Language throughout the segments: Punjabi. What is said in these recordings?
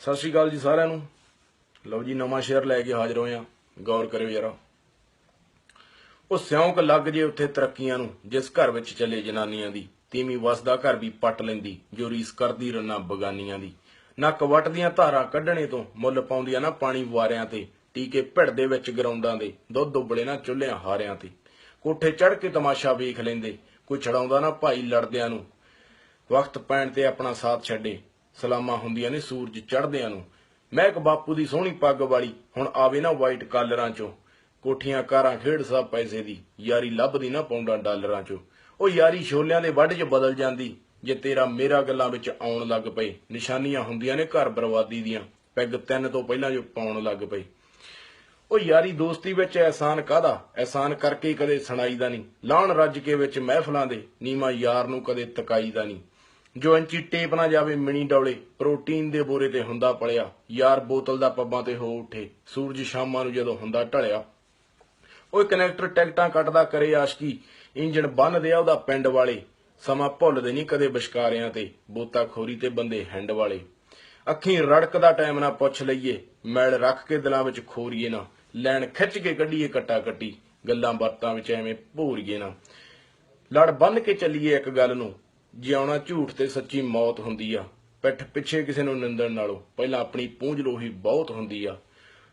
ਸਤਿ ਸ਼੍ਰੀ ਅਕਾਲ ਜੀ ਸਾਰਿਆਂ ਨੂੰ। ਲਓ ਜੀ, ਨਵਾਂ ਸ਼ੇਅਰ ਲੈ ਕੇ ਹਾਜ਼ਰ ਹੋਏ ਆ ਗੌਰ ਕਰਿਓ ਜਰਾ। ਉਹ ਸਿਉਂਕ ਲੱਗ ਜੇ ਉੱਥੇ ਤਰੱਕੀਆਂ ਨੂੰ, ਜਿਸ ਘਰ ਵਿੱਚ ਚੱਲੇ ਜਨਾਨੀਆਂ ਦੀ। ਤੀਵੀਂ ਵਸਦਾ ਘਰ ਵੀ ਪੱਟ ਲੈਂਦੀ, ਜੋ ਰੀਸ ਕਰਦੀ ਰੰਨਾ ਬਗਾਨੀਆਂ ਦੀ। ਨੱਕ ਵੱਟਦੀਆਂ ਧਾਰਾਂ ਕੱਢਣੇ ਤੋਂ ਮੁੱਲ ਪਾਉਂਦੀਆਂ ਨਾ ਪਾਣੀ ਵਾਰਿਆਂ ਤੇ, ਟੀਕੇ ਭਿੜ ਦੇ ਵਿੱਚ ਗਰਾਉਂਡਾਂ ਦੇ, ਦੁੱਧ ਉਬਲੇ ਨਾ ਚੁੱਲ੍ਹਿਆਂ ਹਾਰਿਆਂ ਤੇ। ਕੋਠੇ ਚੜ ਕੇ ਤਮਾਸ਼ਾ ਵੇਖ ਲੈਂਦੇ, ਕੋਈ ਛੜਾਉਂਦਾ ਨਾ ਭਾਈ ਲੜਦਿਆਂ ਨੂੰ। ਵਕਤ ਪੈਣ ਤੇ ਆਪਣਾ ਸਾਥ ਛੱਡੇ ਸਲਾਮਾਂ ਹੁੰਦੀਆਂ ਨੇ ਸੂਰਜ ਚੜ੍ਹਦਿਆਂ ਨੂੰ। ਮੈਂ ਇੱਕ ਬਾਪੂ ਦੀ ਸੋਹਣੀ ਪੱਗ ਵਾਲੀ, ਹੁਣ ਆਵੇ ਨਾ ਵਾਈਟ ਕਾਲਰਾਂ ਚੋਂ। ਕੋਠੀਆਂ, ਕਾਰਾਂ, ਖੇਡ ਸਭ ਪੈਸੇ ਦੀ। ਯਾਰੀ ਲੱਭਦੀ ਨਾ ਪੌਂਡਾਂ ਡਾਲਰਾਂ ਚੋਂ। ਉਹ ਯਾਰੀ ਛੋਲਿਆਂ ਦੇ ਵੱਢ 'ਚ ਬਦਲ ਜਾਂਦੀ, ਜੇ ਤੇਰਾ ਮੇਰਾ ਗੱਲਾਂ ਵਿੱਚ ਆਉਣ ਲੱਗ ਪਏ। ਨਿਸ਼ਾਨੀਆਂ ਹੁੰਦੀਆਂ ਨੇ ਘਰ ਬਰਬਾਦੀ ਦੀਆਂ। ਪੈਗ ਤਿੰਨ ਤੋਂ ਪਹਿਲਾਂ ਜੋ ਪਾਉਣ ਲੱਗ ਪਏ। ਉਹ ਯਾਰੀ ਦੋਸਤੀ ਵਿੱਚ ਐਹਸਾਨ ਕਾਦਾ ਐਹਸਾਨ ਕਰਕੇ ਹੀ ਕਦੇ ਸੁਣਾਈਦਾ ਨਹੀਂ। ਲਾਉਣ ਰੱਜ ਕੇ ਵਿੱਚ ਮਹਿਫਲਾਂ ਦੇ। ਨੀਮਾ ਯਾਰ ਨੂੰ ਕਦੇ ਤਕਾਈਦਾ ਨਹੀਂ। ਜੋ ਇੰਚੀ ਟੇਪ ਨਾ ਜਾਵੇ ਮਿਣੀ ਡੌਲੇ ਪ੍ਰੋਟੀਨ ਦੇ ਬੋਰੇ ਤੇ ਹੁੰਦਾ ਪਲਿਆ। ਯਾਰ, ਬੋਤਲ ਦਾ ਪੱਬਾਂ ਤੇ ਹੋ ਉੱਠੇ। ਸੂਰਜ ਸ਼ਾਮਾਂ ਨੂੰ ਜਦੋਂ ਹੁੰਦਾ ਢਲਿਆ। ਉਹ ਕਨੈਕਟਰ ਟਿਕਟਾਂ ਕੱਟਦਾ ਕਰੇ ਆਸ਼ਕੀ। ਇੰਜਣ ਬੰਨ ਦਿਆ ਉਹਦਾ ਪਿੰਡ ਵਾਲੇ। ਸਮਾਂ ਭੁੱਲਦੇ ਨਹੀਂ ਕਦੇ ਵਿਸ਼ਕਾਰਿਆਂ ਤੇ। ਬੋਤਾ ਖੋਰੀ ਤੇ ਬੰਦੇ ਹੈਂਡ ਵਾਲੇ। ਅੱਖੀਂ ਰੜਕਦਾ ਟਾਈਮ ਨਾ ਪੁੱਛ ਲਈਏ। ਮੈਲ ਰੱਖ ਕੇ ਦਿਲਾਂ ਵਿੱਚ ਖੋਰੀਏ ਨਾ। ਲੈਣ ਖਿੱਚ ਕੇ ਕੱਢੀਏ ਕੱਟਾ ਕੱਟੀ। ਗੱਲਾਂ ਬਾਤਾਂ ਵਿੱਚ ਐਵੇਂ ਭੋਰੀਏ ਨਾ। ਲੜ ਬੰਨ ਕੇ ਚੱਲੀਏ ਇੱਕ ਗੱਲ ਨੂੰ। ਜਿਉਣਾ ਝੂਠ ਤੇ ਸੱਚੀ ਮੌਤ ਹੁੰਦੀ ਆ। ਪਿੱਠ ਪਿੱਛੇ ਕਿਸੇ ਨੂੰ ਨਿੰਦਣ ਨਾਲੋਂ ਪਹਿਲਾਂ ਆਪਣੀ ਪੂੰਝ ਲੋਹੀ ਬਹੁਤ ਹੁੰਦੀ ਆ।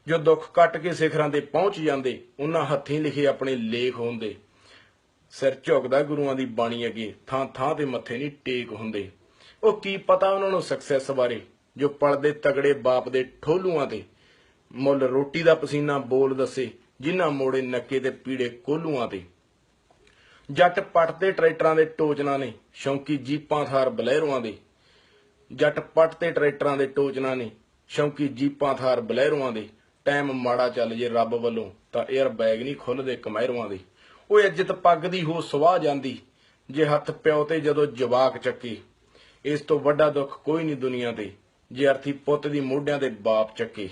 ਜੋ ਦੁੱਖ ਕੱਟ ਕੇ ਸਿਖਰਾਂ ਤੇ ਪਹੁੰਚ ਜਾਂਦੇ, ਉਹਨਾਂ ਹੱਥੀਂ ਲਿਖੇ ਆਪਣੇ ਲੇਖ ਹੁੰਦੇ। ਸਿਰ ਝੁਕਦਾ ਗੁਰੂਆਂ ਦੀ ਬਾਣੀ ਅੱਗੇ, ਥਾਂ ਥਾਂ ਤੇ ਮੱਥੇ ਨਹੀਂ ਟੇਕ ਹੁੰਦੇ। ਉਹ ਕੀ ਪਤਾ ਉਹਨਾਂ ਨੂੰ ਸਕਸੈਸ ਬਾਰੇ, ਜੋ ਪਲਦੇ ਤਗੜੇ ਬਾਪ ਦੇ ਠੋਲੂਆਂ ਤੇ। ਮੁੱਲ ਰੋਟੀ ਦਾ ਪਸੀਨਾ ਬੋਲ ਦੱਸੇ, ਜਿਨ੍ਹਾਂ ਮੋੜੇ ਨੱਕੇ ਤੇ ਪੀੜੇ ਕੋਲੂਆਂ ਤੇ। ਜੱਟ ਪੱਟ ਤੇ ਟਰੈਕਟਰਾਂ ਦੇ ਟੋਚਨਾਂ ਨੇ, ਸ਼ੌਂਕੀ ਜੀਪਾਂ ਥਾਰ ਬਲੈਰੋਆਂ ਦੇ। ਜੱਟ ਪੱਟ ਤੇ ਟਰੈਕਟਰਾਂ ਦੇ ਟੋਚਨਾਂ ਨੇ, ਸ਼ੌਂਕੀ ਜੀਪਾਂ ਥਾਰ ਬਲੈਰੋਆਂ ਦੇ। ਟਾਈਮ ਮਾੜਾ ਚੱਲ ਜੇ ਰੱਬ ਵੱਲੋਂ, ਤਾਂ 에ਅਰ ਬੈਗ ਨਹੀਂ ਖੁੱਲਦੇ ਕਮਹਿਰੋਆਂ ਦੇ। ਉਹ ਇੱਜ਼ਤ ਪੱਗ ਦੀ ਹੋ ਸਵਾਹ ਜਾਂਦੀ, ਜੇ ਹੱਥ ਪਿਓ ਤੇ ਜਦੋਂ ਜਵਾਕ ਚੱਕੇ। ਇਸ ਤੋਂ ਵੱਡਾ ਦੁੱਖ ਕੋਈ ਨਹੀਂ ਦੁਨੀਆ ਤੇ, ਜੇ ਅਰਥੀ ਪੁੱਤ ਦੀ ਮੋਢਿਆਂ ਤੇ ਬਾਪ ਚੱਕੇ।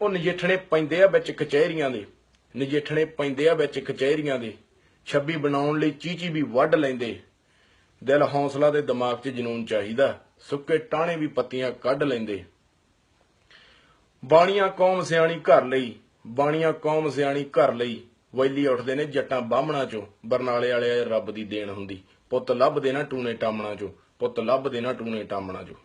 ਉਹ ਨਜਿੱਠਣੇ ਪੈਂਦੇ ਆ ਵਿੱਚ ਕਚਹਿਰੀਆਂ ਦੇ। ਨਜਿੱਠਣੇ ਪੈਂਦੇ ਆ ਵਿੱਚ ਕਚਹਿਰੀਆਂ ਦੇ। ਛੱਬੀ ਬਣਾਉਣ ਲਈ ਚੀਚੀ ਵੀ ਵੱਢ ਲੈਂਦੇ। ਦਿਲ ਹੌਸਲਾ ਦੇ ਦਿਮਾਗ 'ਚ ਜਨੂਨ ਚਾਹੀਦਾ। ਸੁੱਕੇ ਟਾਣੇ ਵੀ ਪੱਤੀਆਂ ਕੱਢ ਲੈਂਦੇ। ਬਾਣੀਆਂ ਕੌਮ ਸਿਆਣੀ ਘਰ ਲਈ, ਬਾਣੀਆਂ ਕੌਮ ਸਿਆਣੀ ਘਰ ਲਈ। ਵੈਲੀ ਉੱਠਦੇ ਨੇ ਜੱਟਾਂ ਬਾਹਮਣਾ ਚੋਂ। ਬਰਨਾਲੇ ਵਾਲੇ ਰੱਬ ਦੀ ਦੇਣ ਹੁੰਦੀ। ਪੁੱਤ ਲੱਭਦੇ ਨਾ ਟੂਨੇ ਟਾਮਣਾ ਚੋਂ। ਪੁੱਤ ਲੱਭਦੇ ਨਾ ਟੂਨੇ ਟਾਮਣਾ ਚੋਂ।